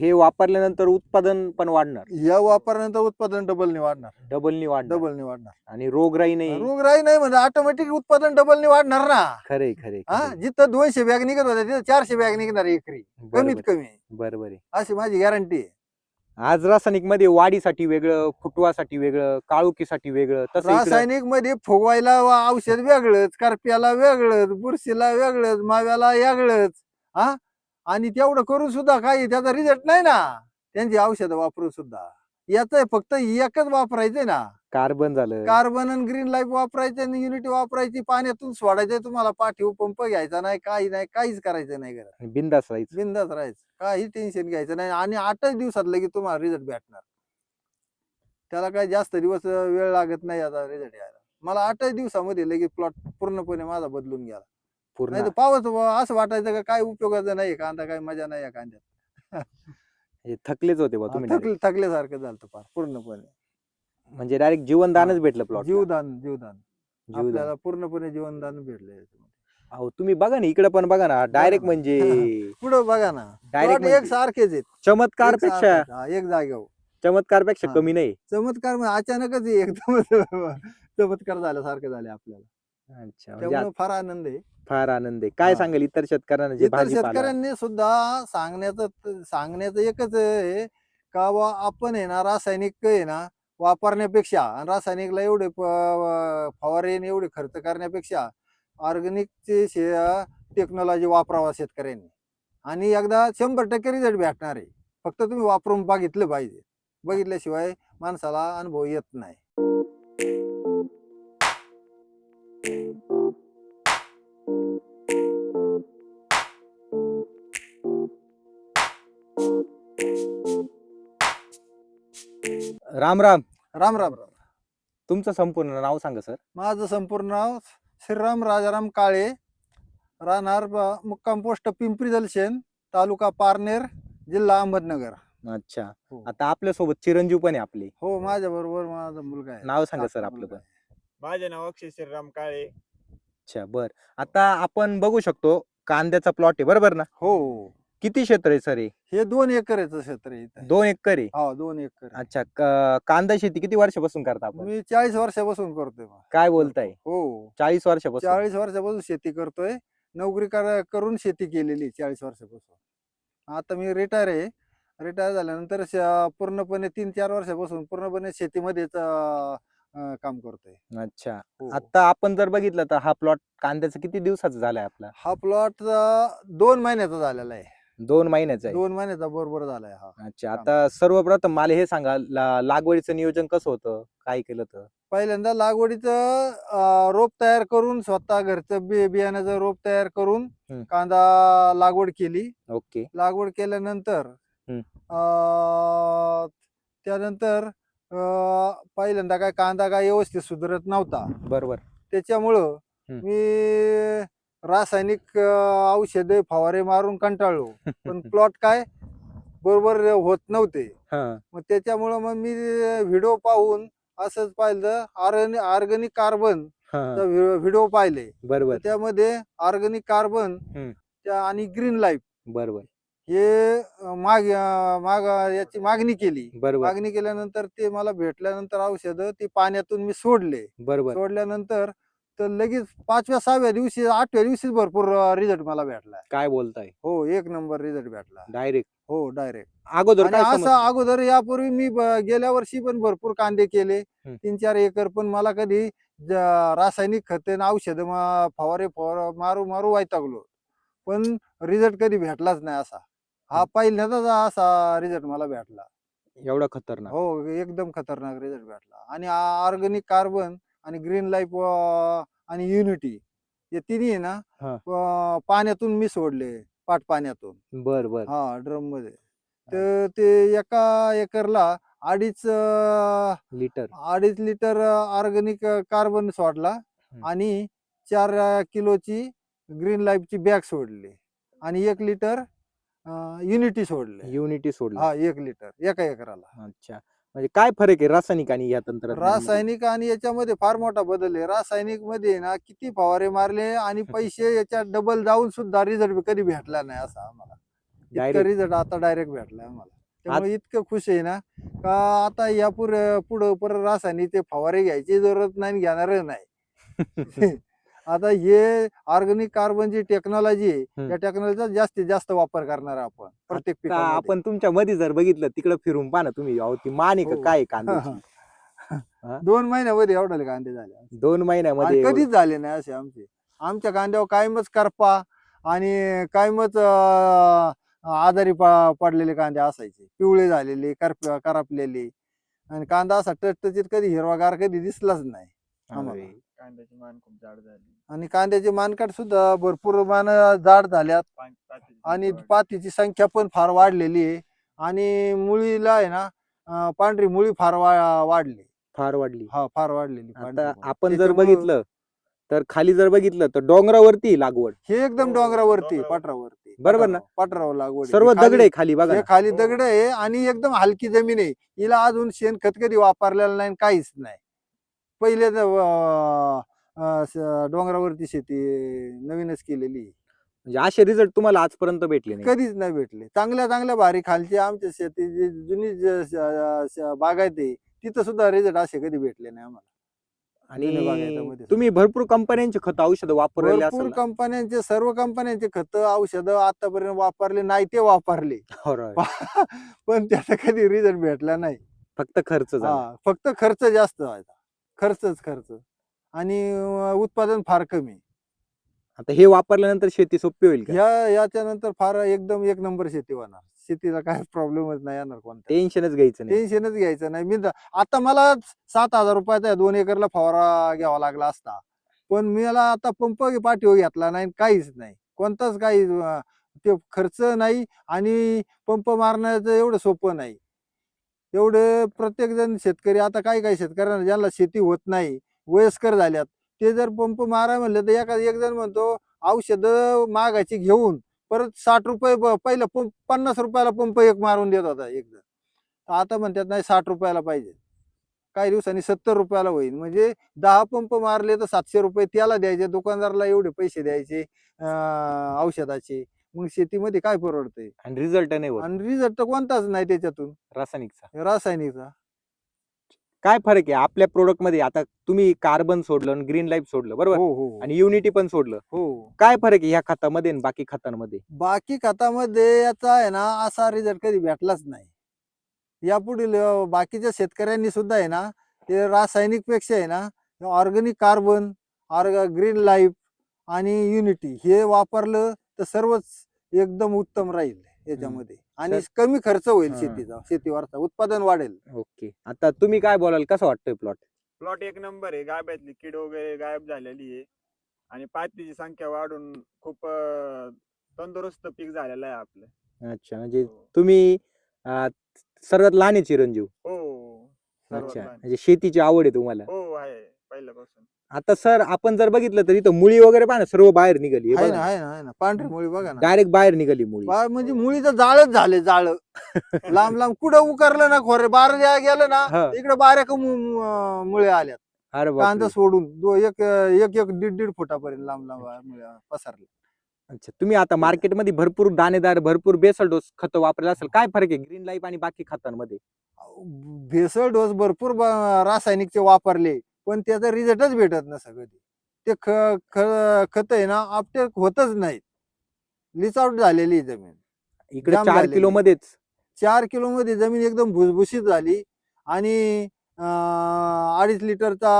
हे वापरल्यानंतर उत्पादन पण वाढणार. या वापरल्यानंतर उत्पादन डबलने वाढणार. डबलनी वाढणार. डबलने वाढणार. आणि रोगराई नाही. रोगराई नाही म्हणजे ऑटोमॅटिक उत्पादन डबलने वाढणार ना. खरे खरे हा जिथं दोनशे बॅग निघत होत्या तिथं चारशे बॅग निघणार एकरी. कमीत कमी. बरोबर आहे. अशी माझी गॅरंटी आहे. आज रासायनिकमध्ये वाढीसाठी वेगळं फुटवासाठी वेगळं काळुकीसाठी वेगळं तसं इकडं- रासायनिकमध्ये फुगवायला वा- औषध वेगळंच करप्याला वेगळंच बुरशीला वेगळंच माव्याला वेगळंच हा? आणि तेवढं करून सुद्धा काही त्याचा रिझल्ट नाही ना. त्यांची औषधं वापरून सुद्धा. याच फक्त एकच वापरायचंय ना. कार्बन झालं. कार्बन आणि ग्रीन लाईफ वापरायचं आणि युनिटी वापरायची. पाण्यातून सोडायचंय तुम्हाला. पाठीव पंप घ्यायचा नाही काही नाही काहीच करायचं नाही घरात. बिंदास राहायचं. बिंदाच राहायचं. काही टेन्शन घ्यायचं नाही. आणि आठच दिवसात लगेच तुम्हाला रिझल्ट भेटणार. त्याला काही जास्त दिवस वेळ लागत नाही आता रिझल्ट यायला. मला आठच दिवसामध्ये लगेच प्लॉट पूर्णपणे माझा बदलून गेला. पूर्ण. नाही पावस असं वाटायचं का काय उपयोगाचं नाही कांदा काय मजा नाही या कांद्यात. हे थकलेच होते बा तुम्ही direct. थकले थकल्यासारखं झालं फार पूर्णपणे. म्हणजे डायरेक्ट जीवनदानच भेटलं प्लॉट जीवदान जीवदान. आपल्याला पूर्णपणे जीवनदान भेटले अहो तुम्ही बघा ना इकडे पण बघा ना डायरेक्ट ना. म्हणजे पुढं बघा ना. डायरेक्ट Plot एक सारखेच आहेत. चमत्कार एक पेक्षा सारखेच. हा, एक जागेवर. चमत्कारपेक्षा हा. कमी नाही. चमत्कार म्हणजे अचानकच एकदम चमत्कार झाल्यासारखं झाले आपल्याला. अच्छा म्हणजे त्यामुळे फार आनंद आहे. फार आनंद आहे. काय हा. सांगेल इतर शेतकऱ्यांना जे इतर भाजीपाला? शेतकऱ्यांनी सुद्धा सांगण्याचं त- सांगण्याचं एकच आहे का बा आपण आहे ना रासायनिक आहे ना वापरण्यापेक्षा आणि रासायनिकला एवढे प- फवारे आणि एवढे खर्च करण्यापेक्षा ऑर्गॅनिकचे टेक्नॉलॉजी वापरावा शेतकऱ्यांनी. आणि एकदा शंभर टक्के रिझल्ट भेटणार आहे. फक्त तुम्ही वापरून बघितलं पाहिजे. बघितल्याशिवाय माणसाला अनुभव येत नाही. राम राम. राम राम राम. तुमचं संपूर्ण नाव सांगा सर. माझं संपूर्ण नाव श्रीराम राजाराम काळे. राहणार ब- मुक्काम पोस्ट पिंपरी जलशेन तालुका पारनेर जिल्हा अहमदनगर. अच्छा. हो. आता आपल्यासोबत चिरंजीव पण आहे आपले. हो माझ्या बरोबर माझा मुलगा आहे. नाव सांगा सर आपलं मुलगा पण. आहे. माझे नाव अक्षय श्रीराम काळे अच्छा बर. आता आपण बघू शकतो कांद्याचा प्लॉट आहे बरोबर ना? हो. किती क्षेत्र आहे सर हे? हे दोन एकरचं क्षेत्र आहे इथं. दोन एकर? आहे हो दोन एकर. अच्छा क- कांदा शेती किती वर्षापासून करता आपण? मी चाळीस वर्षापासून करतोय बा. काय बोलताय? हो. चाळीस वर्षापासून? चाळीस वर्षापासून शेती करतोय. नोकरी कर- करून शेती केलेली चाळीस वर्षापासून. आता मी रिटायर आहे. रिटायर झाल्यानंतर श- पूर्णपणे तीन चार वर्षापासून पूर्णपणे शेतीमध्येच अं, अं, काम करतोय. अच्छा. हो. आता आपण जर बघितलं तर हा प्लॉट कांद्याचा किती दिवसाचा झालाय आपला? हा प्लॉट दोन महिन्याचा झालेला आहे. दोन महिन्याचा आहे? दोन महिन्याचा बरोबर झालाय हा. अच्छा. आता सर्वप्रथम मला हे सांगा ला- लागवडीचं नियोजन कसं होतं? काय केलं तर? पहिल्यांदा लागवडीचं अं, रोप तयार करून स्वतः घरचं बि बियाण्याचं रोप तयार करून हम्म. कांदा लागवड केली. ओके. लागवड केल्यानंतर. अं, त्यानंतर अं, पहिल्यांदा काय कांदा काय व्यवस्थित सुधारत नव्हता. बरोबर. त्याच्यामुळं हम्म. मी रासायनिक अं, औषधे फवारे मारून कंटाळलो. पण प्लॉट काय बरोबर होत नव्हते. हा. मग त्याच्यामुळं मग मी व्हिडिओ पाहून असंच पाहिलं ऑर्गॅनिक कार्बन हा. व्हिडिओ पाहिले. बरोबर. त्यामध्ये ऑर्गॅनिक कार्बन हम्म. आणि ग्रीन लाईफ. बरोबर. हे माग माग याची मागणी केली. बरोबर. मागणी केल्यानंतर ते मला भेटल्यानंतर औषध ते पाण्यातून मी सोडले. बरोबर. सोडल्यानंतर तर लगेच पाचव्या सहाव्या दिवशी आठव्या दिवशी भरपूर रिझल्ट मला भेटला. काय बोलताय? हो एक नंबर रिझल्ट भेटला. डायरेक्ट हो डायरेक्ट अगोदर आणि काय असं? अगोदर यापूर्वी मी ब- गेल्या वर्षी पण भरपूर कांदे केले. हम्म. तीन चार एकर पण मला कधी ज- रासायनिक खते औषध फवारे फवार मारू मारू वैतागलो. पण रिझल्ट कधी भेटलाच नाही असा. हा पहिल्यांदाच असा रिझल्ट मला भेटला. एवढा खतरनाक. हो एकदम खतरनाक रिझल्ट भेटला. आणि ऑर्गॅनिक कार्बन आणि ग्रीन लाईफ आणि युनिटी हे तिन्ही आहे ना हा. अं, पाण्यातून मी सोडले पाट पाण्यातून. बर बर. हा ड्रममध्ये. तर ते एका एकरला अडीच अं, लिटर. अडीच लिटर ऑर्गॅनिक कार्बन सोडला. आणि चार अं, किलोची ग्रीन लाईफची बॅग सोडली. आणि एक लिटर युनिटी सोडले युनिटी सोडला हा एक लिटर एका एकराला. अच्छा. म्हणजे काय फरक आहे रासायनिक आणि या तंत्र रासायनिक आणि याच्यामध्ये फार मोठा बदल आहे. रासायनिकमध्ये ना किती फवारे मारले आणि पैसे याच्यात डबल जाऊन सुद्धा रिझल्ट कधी भेटला नाही असा आम्हाला. Direct. रिझल्ट आता डायरेक्ट भेटला आम्हाला. त्यामुळे इतकं खुश आहे ना का आता या पुढे पुढं परत रासायनिक ते फवारे घ्यायची जरूरत नाही आणि घेणार नाही. आता हे ऑर्गॅनिक कार्बन जी टेक्नॉलॉजी आहे. या टेक्नॉलॉजीचा जास्तीत जास्त वापर करणार आपण प्रत्येक. आपण तुमच्या मध्ये जर बघितलं तिकडे फिरून पहा ना तुम्ही अहो ती मान आहे का हो. काय हा? दोन महिन्यामध्ये एवढे कांदे झाले दोन महिन्यामध्ये कधीच झाले नाही असे आमचे आमच्या कांद्यावर कायमच करपा आणि कायमच आजारी पडलेले कांदे असायचे पिवळे झालेले करप करपलेले आणि कांदा असा टचटचीत कधी हिरवागार कधी दिसलाच नाही कांद्याची मान खूप जाड झाली आणि कांद्याचे मानकाट सुद्धा भरपूर मान जाड झाल्यात पान- पातीची आणि वाढ. पातीची संख्या पण फार वाढलेली आहे आणि मुळीला आहे ना अं, पांढरी मुळी फार वा- वाढली फार वाढली हा फार वाढलेली पांढरी आता मुळी. आपण जर त्याच्यामुळं बघितलं तर खाली जर बघितलं तर डोंगरावरती लागवड हे एकदम हो, डोंगरावरती डोंगरावर. पठारावरती बरोबर ना? पठारावर- पठारावर लागवड आहे. सर्व ही खाली- दगड आहे खाली बघा हे ना. खाली हो. दगड आहे आणि एकदम हलकी जमीन आहे हिला अजून शेणखत कधी वापरलेलं नाही आणि काहीच नाही पहिले अं, स- डोंगरावरती शेती नवीनच केलेली आहे. म्हणजे असे रिझल्ट तुम्हाला आजपर्यंत भेटले नाही. कधीच नाही भेटले. चांगल्या चांगल्या भारी खालची आमच्या शेती जी जुनी ज- श- श- बागायत आहे तिथं सुद्धा रिझल्ट असे कधी भेटले नाही आम्हाला. जुन्या आणि बागायतीमध्ये तुम्ही भरपूर कंपन्यांचे खत औषध वापरलेले भरपूर असेल? कंपन्यांचे सर्व कंपन्यांचे खत औषधं आतापर्यंत वापरले नाही ते वापरले. हो, right. पण त्याचा कधी रिझल्ट भेटला नाही. फक्त खर्च झाला. हा फक्त खर्च जास्त व्हायचा. खर्चच खर्च. आणि अं, उत्पादन फार कमी. आता हे वापरल्यानंतर शेती सोपी होईल का? या याच्यानंतर फार एकदम एक नंबर शेती होणार. शेतीला काय प्रॉब्लेमच नाही येणार कोणता टेन्शनच घ्यायचं नाही. टेन्शनच घ्यायचं नाही. मी आता मला सात हजार रुपयाचा दोन एकरला फवारा घ्यावा लागला असता. पण मला आता पंप पाठीवर घेतला नाही काहीच नाही. कोणताच काही अं, ते खर्च नाही आणि पंप मारण्याचं एवढं सोपं नाही. एवढे प्रत्येक जण शेतकरी आता काही काही शेतकऱ्यांना ज्यांना शेती होत नाही वयस्कर झाल्यात ते जर पंप मारा म्हणलं तर एका एक जण म्हणतो औषध मागाची घेऊन परत साठ रुपये पहिलं पंप पन्नास रुपयाला पंप एक मारून देत होता एकदा आता म्हणतात नाही साठ रुपयाला पाहिजे. काही दिवसांनी सत्तर रुपयाला होईल. म्हणजे दहा पंप मारले तर सातशे रुपये त्याला द्यायचे दुकानदाराला एवढे पैसे द्यायचे औषधाचे. मग शेतीमध्ये काय परवडतंय? आणि रिझल्ट नाही होत. आणि रिझल्ट तर कोणताच नाही त्याच्यातून. रासायनिकचा. रासायनिकचा. काय फरक आहे? आपल्या प्रोडक्टमध्ये आता तुम्ही कार्बन सोडलं ग्रीन लाईफ सोडलं बरोबर? हो हो आणि युनिटी पण सोडलं. हो. काय फरक आहे ह्या खतामध्ये आणि बाकी खतांमध्ये? बाकी खतामध्ये याचा आहे ना असा रिझल्ट कधी भेटलाच नाही. यापुढील अं, बाकीच्या शेतकऱ्यांनी सुद्धा आहे ना ते रासायनिकपेक्षा आहे ना ऑर्गॅनिक कार्बन ऑर्ग ग्रीन लाईफ आणि युनिटी हे वापरलं तर सर्वच एकदम उत्तम राहील याच्यामध्ये. आणि कमी खर्च होईल हा. शेतीचा शेतीवरचा उत्पादन वाढेल. ओके. आता तुम्ही काय बोलाल कसं वाटतंय प्लॉट प्लॉट एक नंबर आहे गाभ्यातली कीड वगैरे गायब झालेली आहे. आणि पातीची संख्या वाढून खूप अं, तंदुरुस्त पीक झालेलं आहे आपलं. अच्छा म्हणजे हो. तुम्ही अं, सर्वात लहान आहे चिरंजीव. हो सर्वात अच्छा लहान. म्हणजे शेतीची आवड आहे तुम्हाला. हो आहे पहिल्यापासून. आता सर आपण जर बघितलं तर इथं मुळी वगैरे पहा ना सर्व बाहेर निघाली आहे ना आहे ना आहे ना. पांढरी मुळी बघा ना. डायरेक्ट बाहेर निघाली मुळी. बा म्हणजे मुळीचं जाळच झाले जाळ. लांब लांब कुठं उकारलं ना खोरे बारा गेलं ना हा. इकडे बाऱ्या मुळे आल्यात. अरे कांदा बापरे. सोडून दो एक एक एक दीड दीड फुटापर्यंत लांब लांब मुळ्या पसरले अच्छा तुम्ही आता मार्केटमध्ये भरपूर दाणेदार भरपूर बेसल डोस खत वापरले असेल काय फरक आहे ग्रीन लाईफ आणि बाकी खतांमध्ये? भेसळ डोस भरपूर ब- रासायनिकचे वापरले. पण त्याचा रिझल्टच भेटत नसं कधी ते. ख ख- खत आहे ना अपटेक होतच नाहीत. लिच आउट झालेली आहे जमीन. इकडे जाम चार झालेली. किलो मध्येच चार किलो मध्ये जमीन एकदम भुसभुशीत झाली आणि अं, अडीच लिटरचा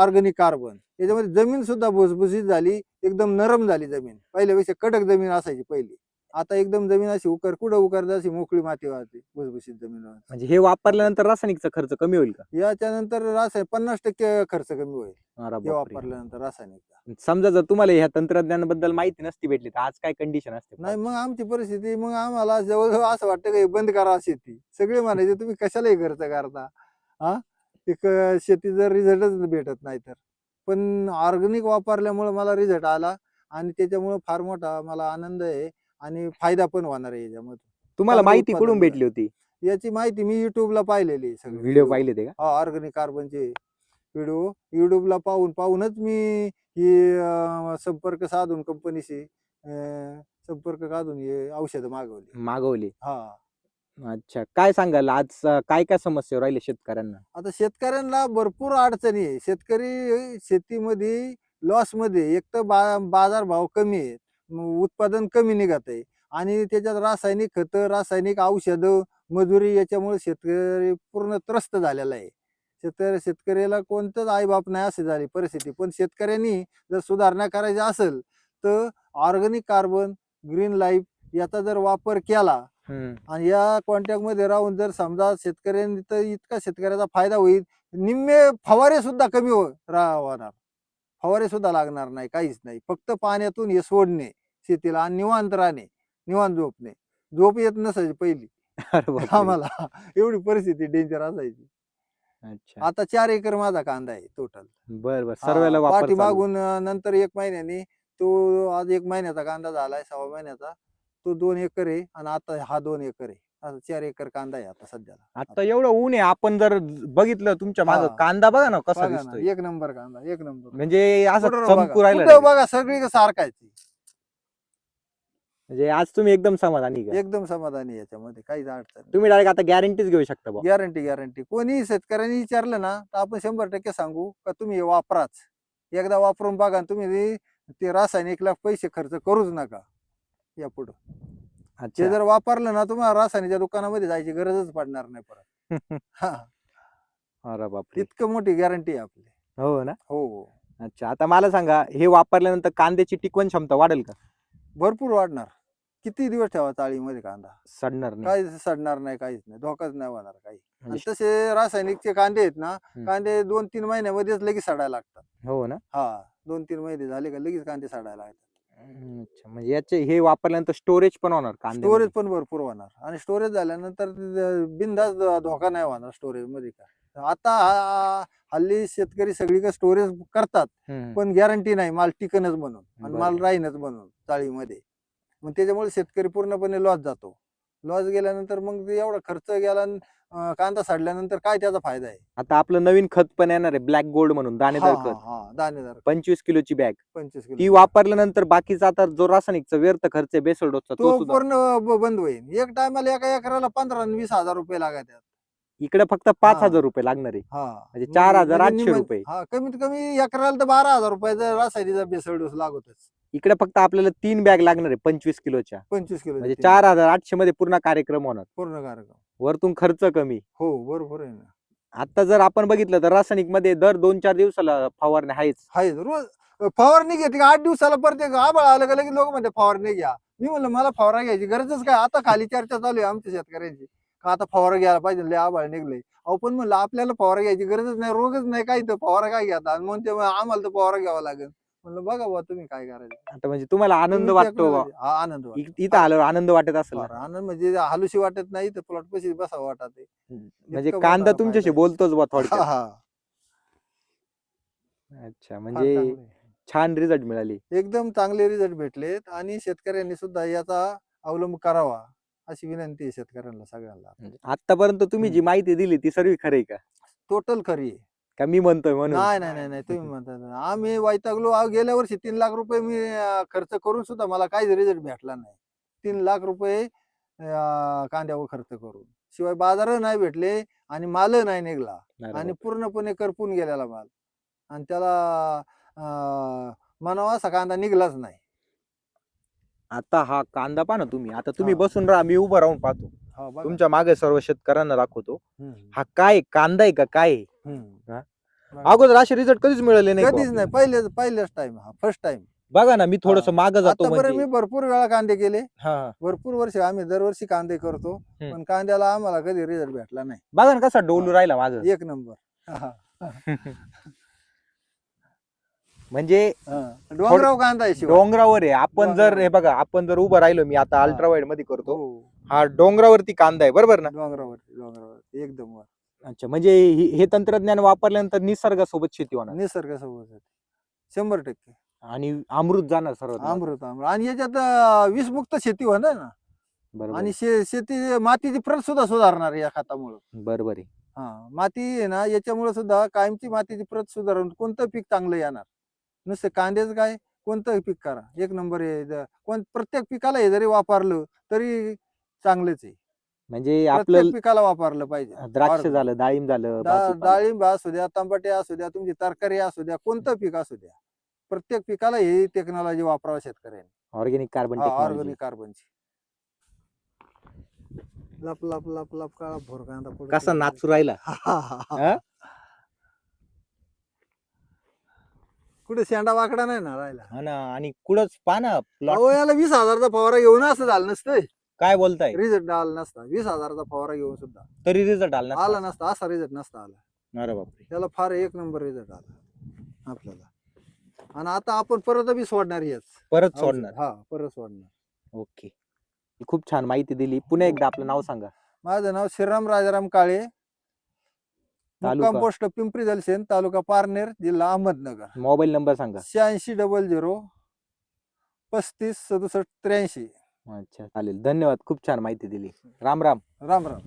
ऑर्गॅनिक कार्बन. याच्यामध्ये जमीन सुद्धा भुसभुशीत झाली एकदम नरम झाली जमीन. पहिल्यापेक्षा कडक जमीन असायची पहिली. आता एकदम जमीन अशी उकर कुठं उकर अशी मोकळी माती वाहते भुसभुशीत जमीन वाहते. म्हणजे हे वापरल्यानंतर रासायनिकचा खर्च कमी होईल का? याच्यानंतर रासायनिक पन्नास टक्के खर्च कमी होईल. अरे हे बापरे. वापरल्यानंतर रासायनिकचा. समजा जर तुम्हाला ह्या तंत्रज्ञानाबद्दल माहिती नसती भेटली तर आज काय कंडिशन असते? नाही मग आमची परिस्थिती मग आम्हाला जवळजवळ असं वाटतं की बंद करा शेती. सगळे म्हणायचे तुम्ही कशालाही खर्च करता? हा? एक अं, शेती जर रिझल्टच भेटत नाही तर. पण ऑर्गॅनिक वापरल्यामुळे मला रिझल्ट आला आणि त्याच्यामुळे फार मोठा मला आनंद आहे. आणि फायदा पण होणार आहे याच्यामध्ये तुम्हाला चांगलं माहिती उत्पादन कुठून. भेटली होती? याची माहिती मी युट्यूबला पाहिलेली आहे सगळी. व्हिडिओ पाहिले ते का? हा ऑर्गॅनिक कार्बनचे व्हिडिओ. युट्यूबला पाहून पाहूनच मी ही अं, संपर्क साधून कंपनीशी संपर्क काढून हे औषधं मागवली. मागवली. हा. अच्छा. काय सांगाल? आज अं, काय काय समस्या राहिले शेतकऱ्यांना? आता शेतकऱ्यांना भरपूर अडचणी आहे. शेतकरी शेतीमध्ये लॉसमध्ये एक तर बा बाजार भाव कमी आहे. म- उत्पादन कमी निघत आहे आणि त्याच्यात रासायनिक खतं रासायनिक औषधं मजुरी याच्यामुळे शेतकरी पूर्ण त्रस्त झालेला आहे. शेतकरी शेतकऱ्याला कोणतंच आईबाप नाही अशी झाली परिस्थिती. पण शेतकऱ्यांनी जर सुधारणा करायची असेल तर ऑर्गॅनिक कार्बन ग्रीन लाईफ याचा जर वापर केला. आणि या कॉन्टॅक्टमध्ये राहून जर समजा शेतकऱ्यांनी तर इतका शेतकऱ्याचा फायदा होईल निम्मे फवारे सुद्धा कमी हो- होणार फवारे सुद्धा लागणार नाही काहीच नाही. फक्त पाण्यातून हे सोडणे शेतीला आणि निवांत राहणे निवांत झोपणे. झोप येत नसायची पहिली. आम्हाला एवढी परिस्थिती डेंजर असायची. अच्छा. आता चार एकर माझा कांदा आहे टोटल बर बर. सर्वेला वापर पाठी. मागून नंतर एक महिन्याने तो आज एक महिन्याचा कांदा झालाय सहा महिन्याचा. तो दोन एकर आहे आणि आता हा दोन एकर आहे. चार एकर कांदा आहे आता सध्याला. आता एवढं ऊन आहे आपण जर बघितलं तुमच्या माग हा. कांदा बघा ना कसा बघा ना, दिसतोय. एक नंबर कांदा एक नंबर. म्हणजे असं कुठं चमकू बघा, राहिलं कुठं direct. बघा सगळी सारखा आहे ती. म्हणजे आज तुम्ही एकदम समाधानी का? एकदम समाधानी आहे याच्यामध्ये काहीच अडचण तुम्ही डायरेक्ट आता गॅरंटीच घेऊ शकता बुवा. गॅरंटी गॅरंटी कोणी शेतकऱ्यांनी विचारलं ना तर आपण शंभर टक्के सांगू का तुम्ही हे वापराच. एकदा वापरून बघा आणि तुम्ही ते- ते रासायनिकला पैसे खर्च करूच नका. या पुढं. ते जर वापरलं ना तुम्हाला रासायनिकच्या दुकानामध्ये जायची गरजच पडणार नाही परत. हा. अरे बापरे. इतकं मोठी गॅरंटी आहे आपली. हो ना? हो. अच्छा आता मला सांगा हे वापरल्यानंतर कांद्याची टिकवण क्षमता वाढेल का? भरपूर वाढणार. किती दिवस ठेवा चाळीमध्ये कांदा? सडणार नाही. काहीच सडणार नाही काहीच नाही धोकाच नाही होणार काही. आणि म्हणजे- तसे रासायनिकचे कांदे आहेत ना. कांदे दोन तीन महिन्यामध्येच लगेच सडायला लागतात. हो ना? हा दोन तीन महिने झाले का लगेच कांदे सडायला लागतात. अच्छा. म्हणजे याचे हे वापरल्यानंतर स्टोरेज पण होणार कांदे स्टोरेज पण भरपूर होणार. आणि स्टोरेज झाल्यानंतर बिंदास धोका नाही होणार स्टोरेजमध्ये का? आता हल्ली शेतकरी सगळीकडे स्टोरेज करतात पण गॅरंटी नाही. माल टिकनच म्हणून आणि माल. राहीनच म्हणून चाळीमध्ये. मग त्याच्यामुळे शेतकरी पूर्णपणे लॉस जातो. लॉस गेल्यानंतर मग ते एवढा खर्च गेला अं, कांदा सडल्यानंतर काय त्याचा फायदा आहे? आता आपलं नवीन खत पण येणार आहे ब्लॅक गोल्ड म्हणून दाणेदार हा, खत. हा, हा, दाणेदार पंचवीस किलोची बॅग पंचवीस ती किलो वापरल्यानंतर बाकीचा आता जो रासायनिकचा व्यर्थ खर्च आहे बेसल डोसचा तो तो सुद्धा. पूर्ण ब- बंद होईल एक टायमाला एका एकराला पंधरा आणि वीस हजार रुपये लागत आहेत. इकडे फक्त पाच हा. हजार रुपये लागणार आहे. हा. म्हणजे चार हजार म्हणजे आठशे निम्म- रुपये. हा कमीत कमी एकराला तर बारा हजार रुपयाचा रासायनिकचा बेसळ डोस लागतच. इकडे फक्त आपल्याला तीन बॅग लागणार आहे पंचवीस किलोच्या. पंचवीस किलो म्हणजे चार हजार आठशे मध्ये पूर्ण कार्यक्रम होणार. पूर्ण कार्यक्रम. वरतून खर्च कमी. हो बरोबर आहे ना. आता जर आपण बघितलं तर रासायनिकमध्ये दर दोन चार दिवसाला फवारणी आहेच. आहे रोज फवारणी घेते आठ दिवसाला प्रत्येक आबाळ आलं का लगेच लोक म्हणते फवारणी घ्या. मी म्हणलं मला फवारा घ्यायची गरजच काय? आता खाली चर्चा चालू आहे आमच्या शेतकऱ्यांची. का आता फवारा घ्यायला पाहिजे? लय आबाळ निघले अहो पण म्हणलं आपल्याला फवारा घ्यायची गरजच नाही रोगच नाही. काही तर फवारा काय घ्या आणि मग ते म्हणे, आम्हाला तर फवारा घ्यावा लागेल. म्हणलं बघा बुवा तुम्ही काय करायचं आता म्हणजे तुम्हाला आनंद तुम्ही वाटतो technology- हा, आनंद वाटतो. इथं आल्यावर आनंद वाटत असेल आनंद म्हणजे हालुशी वाटत नाही तर प्लॉट पशी बसावं वाटत आहे. म्हणजे इतका कांदा मोठा तुमच्याशी फायदा आहे. बोलतोच बा हा, थोडक्यात हा. अच्छा फार म्हणजे चांगलं आहे. छान रिझल्ट मिळाली एकदम चांगले रिझल्ट भेटलेत आणि शेतकऱ्यांनी सुद्धा याचा अवलंब करावा अशी विनंती आहे शेतकऱ्यांना सगळ्यांना आतापर्यंत तुम्ही जी. माहिती दिली ती सर्व खरी आहे का टोटल खरी आहे का मी म्हणतोय म्हणून? नाही नाही नाही नाही तुम्ही म्हणता. आम्ही वैतागलो. अहो, गेल्या वर्षी तीन लाख रुपये मी अं, खर्च करून सुद्धा मला काहीच रिझल्ट भेटला नाही. तीन लाख रुपये अं, कांद्यावर खर्च करून. शिवाय बाजार नाही भेटले आणि माल नाही निघला. आणि. पूर्णपणे करपून गेलेला माल. आणि त्याला अं, म्हणावा असा कांदा निघलाच नाही. आता हा कांदा पहा ना तुम्ही. आता तुम्ही हा. बसून राहा मी उभं राहून पाहतो. हो, बघा. तुमच्या मागे सर्व शेतकऱ्यांना दाखवतो हम्म, हा काय कांदा आहे का काय आहे? हम्म. बघा. अगोदर असे रिझल्ट कधीच मिळाले नाही कधीच. नाही पहिलेच टाइम हा फर्स्ट टाइम बघा ना मी थोडस. माग जातो आतापर्यंत म्हणजे मी भरपूर वेळा कांदे केले हा, हा. भरपूर वर्ष आम्ही दरवर्षी कांदे करतो हम्म. पण कांद्याला आम्हाला कधी रिझल्ट भेटला नाही बघा ना कसा डोलू. राहिला माझं एक नंबर हा, म्हणजे हा. डोंगराव कांदा आहे शिवाय. डोंगरावर आहे आपण जर. हे बघा आपण जर उभं राहिलो मी आता हा. अल्ट्रा वाईडमध्ये करतो हो हा डोंगरावरती कांदा आहे बरोबर ना? डोंगरावरती डोंगरावरती एकदम वर. अच्छा म्हणजे हे हे तंत्रज्ञान वापरल्यानंतर निसर्गासोबत शेती होणार. निसर्ग सोबत शंभर टक्के. आणि अमृत जाणार सर्व अमृत अमृत. आणि याच्यात अं, विषमुक्त शेती होणार ना? बरोबर. आणि शे- शेती मातीची प्रत सुद्धा सुधारणार या खतामुळं. बरोबर आहे. हा माती आहे ना याच्यामुळे सुद्धा कायमची मातीची प्रत सुधारून कोणतं पीक चांगलं येणार? नुसतं कांद्याच काय? कोणतंही पीक करा? एक नंबर आहे. ज- कोण प्रत्येक पिकाला हे जरी वापरलं तरी चांगलेच आहे म्हणजे आपलं प्रत्येक पिकाला वापरलं पाहिजे द्राक्ष Organic. झालं डाळिंब झालं डा- भाजीपाला. डाळिंब असू द्या तंबाटे असू द्या तुमची तरकारी असू द्या कोणतं पीक असू द्या प्रत्येक पिकाला ही टेक्नॉलॉजी वापरावं शेतकऱ्यांनी ऑर्गॅनिक कार्बन टेक्नॉलॉजी ऑर्गॅनिक कार्बनची लप लप लप लप काळा भोर कांदा. कसा नाचू राहिला हा, हा, हा. हा? कुठे शेंडा वाकडा नाही ना राहिला हा ना आणि कुठंच पहा ना प्लॉट अहो याला वीस हजारचा फवारा घेऊन असं झालं नसतं काय बोलताय? रिझल्ट आला नसता. वीस हजाराचा फवारा घेऊन सुद्धा. तरी रिझल्ट आला आला नसता. नसता असा रिझल्ट नसता आला. अरे बापरे. त्याला फार एक नंबर रिझल्ट आला. आपल्याला. आणि आता आपण परत बी सोडणार याच परत सोडणार. हा परत सोडणार. ओके. खूप छान माहिती दिली. पुन्हा एकदा आपलं नाव सांगा. माझं नाव श्रीराम राजाराम काळे. तालुका? मुक्काम पोस्ट पिंपरी जलसेन तालुका पारनेर जिल्हा अहमदनगर. मोबाईल नंबर सांगा. शहाऐंशी डबल झिरो पस्तीस सदुसष्ट त्र्याऐंशी. अच्छा चालेल. धन्यवाद. खूप छान माहिती दिली. राम राम. राम राम.